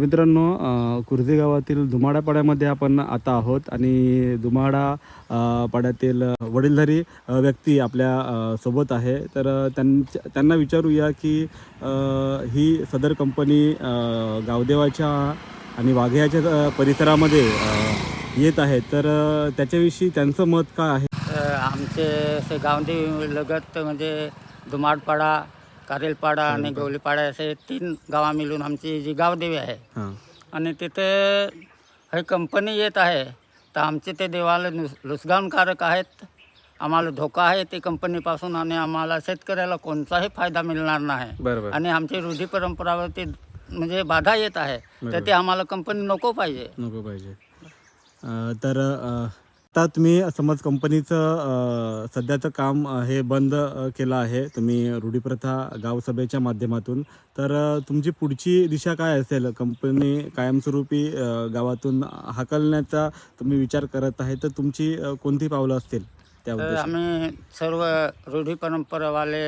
मित्रांनो अ, कुर्दी गावातील धुमाडा पाड्यामध्ये आपण आता आहोत आणि धुमाडा पाड्यातील वडीलधारी व्यक्ती आपल्यासोबत आहे. तर त्यांच्या त्यांना विचारूया की ही सदर कंपनी गावदेवाच्या आणि वाघ्याच्या परिसरामध्ये येत आहे. तर त्याच्याविषयी त्यांचं मत काय आहे? आमचे असे गावदेवी लगत म्हणजे धुमाडपाडा कारेलपाडा आणि गवलीपाडा असे तीन गावा मिळून आमची जी गावदेवी आहे. हां. आणि तिथे हे कंपनी येत आहे तर आमचे ते देवाला नुस नुकसानकारक आहेत. आम्हाला धोका आहे ते कंपनीपासून आणि आम्हाला शेतकऱ्याला कोणताही फायदा मिळणार नाही. बरोबर. आणि आमची रूढी परंपरावरती म्हणजे बाधा येत आहे तर ते आम्हाला कंपनी नको पाहिजे. नको पाहिजे. अ, तर अ, आता तुम्ही समज कंपनीचं सध्याचं काम हे बंद केलं आहे. तुम्ही रूढीप्रथा गावसभेच्या माध्यमातून. तर तुमची पुढची दिशा काय असेल? कंपनी कायमस्वरूपी गावातून हाकलण्याचा तुम्ही विचार करत आहे तर तुमची कोणती पावलं असतील त्या तर? आम्ही सर्व रूढी परंपरावाले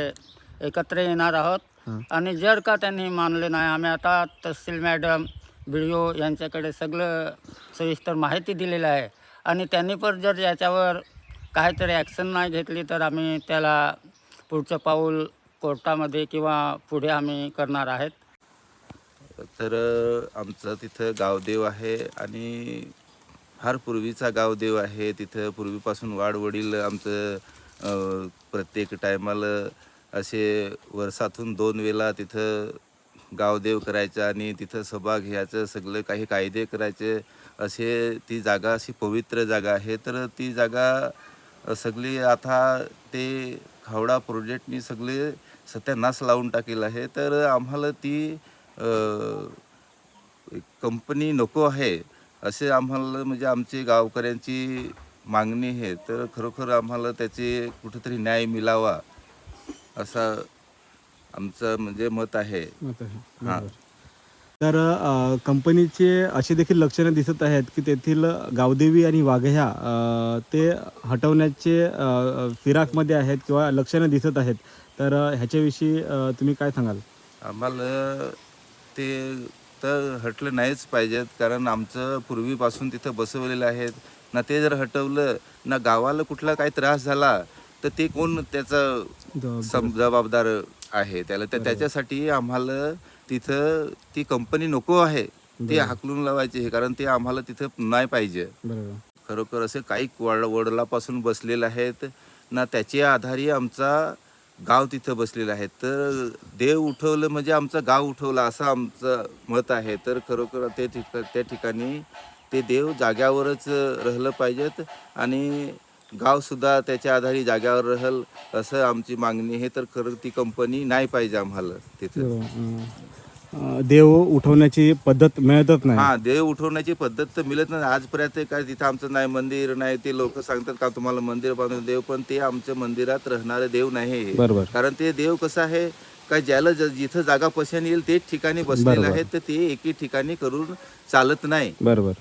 एकत्र येणार आहोत. आणि जर का त्यांनी मानले नाही आम्ही आता तहसील मॅडम बी यांच्याकडे सगळं सविस्तर माहिती दिलेली आहे. आणि त्यांनी पण जर याच्यावर काहीतरी ॲक्शन नाही घेतली तर आम्ही त्याला पुढचं पाऊल कोर्टामध्ये किंवा पुढे आम्ही करणार आहेत. तर आमचं तिथं गावदेव आहे आणि फार पूर्वीचा गावदेव आहे. तिथं पूर्वीपासून वाडवडील आमचं प्रत्येक टायमाला असे वर्षातून दोन वेळा तिथं गावदेव करायचा आणि तिथं सभा घ्यायचं सगळं काही कायदे करायचे असे ती जागा अशी पवित्र जागा आहे. तर ती जागा सगळी आता ते खावडा प्रोजेक्टनी सगळे सत्यानाश लावून टाकेल आहे. तर आम्हाला ती कंपनी नको आहे असे आम्हाला म्हणजे आमची गावकऱ्यांची मागणी आहे. तर खरोखर आम्हाला त्याचे कुठेतरी न्याय मिळावा असा आमचं म्हणजे मत आहे मत आहे. हां. बरोबर. तर अ, कंपनीचे अशी देखील लक्षणं दिसत आहेत की तेथील गावदेवी आणि वाघह्या अ, ते हटवण्याचे अ, फिराकमध्ये आहेत किंवा लक्षणं दिसत आहेत तर अ, ह्याच्याविषयी अ, तुम्ही काय सांगाल आम्हाला ते तर हटलं नाहीच पाहिजेत कारण आमचं पूर्वीपासून तिथं बसवलेलं आहेत ना ते जर हटवलं ना गावाला कुठला काही त्रास झाला तर ते कोण त्याचं. सम जबाबदार आहे. त्याला तर त्याच्यासाठी आम्हाला तिथं ती कंपनी नको आहे. ते हाकलून लावायचे आहे कारण ते आम्हाला तिथं नाही पाहिजे. खरोखर असे काही वड वडिलापासून बसलेले आहेत. ना त्याच्या आधारे आमचा गाव तिथं बसलेलं आहे. तर देव उठवलं म्हणजे आमचं गाव उठवलं असं आमचं मत आहे. तर खरोखर ते ठिका त्या ठिकाणी ते देव जाग्यावरच राहिलं पाहिजेत. आणि गावसुद्धा त्याच्या आधारे जाग्यावर राहल असं आमची मागणी. आहे तर खरं ती कंपनी नाही पाहिजे आम्हाला तिथं. अ, देव उठवण्याची पद्धत मिळतच नाही. हा देव उठवण्याची पद्धत तर मिळत नाही. आजपर्यंत काय तिथं आमचं नाही मंदिर नाही ते लोक सांगतात का तुम्हाला मंदिर बांधून देव पण ते आमच्या मंदिरात राहणारे देव नाही. बरोबर. कारण ते देव कसं आहे का ज्याला ज- जिथं जागा पशाने येईल तेच ठिकाणी बसलेले. आहेत तर ते एके ठिकाणी करून चालत नाही. बरोबर.